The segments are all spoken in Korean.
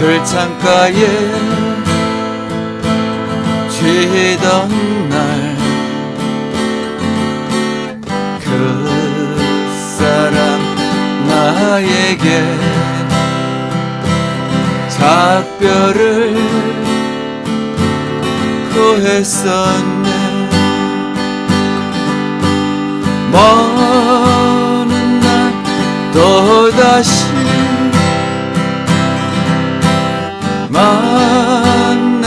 들창가에 쉬던 날 그 사람 나에게 작별을 구했었네. 먼 날 또다시 만날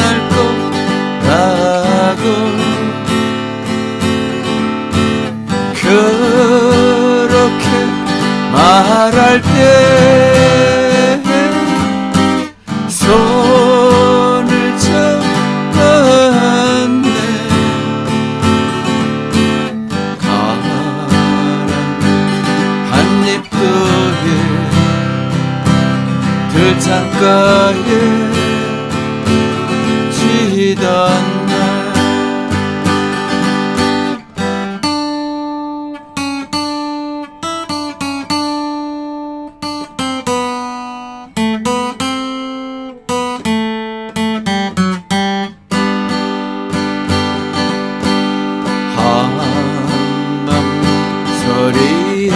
거라고. 그렇게 말할 때 손을 잡았네. 가란 한입 두입 들창가에 쉬던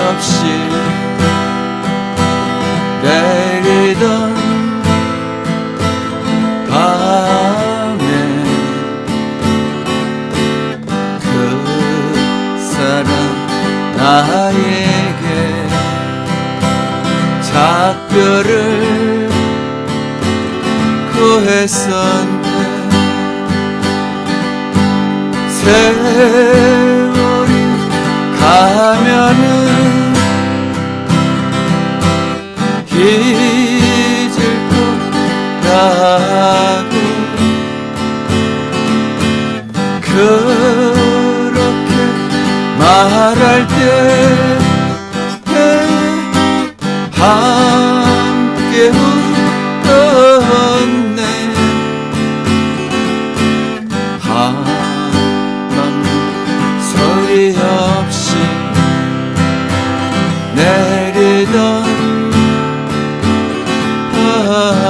날한 나에게 작별을 구했었네. 세월이 가면은 잊을 거라고. 그렇게 말할 때 함께 웃었네. 한밤 소리 없이 내리던 밤에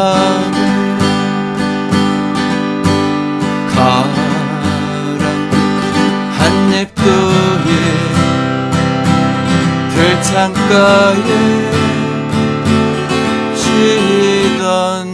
가란 한입 두입 들창가에 쉬던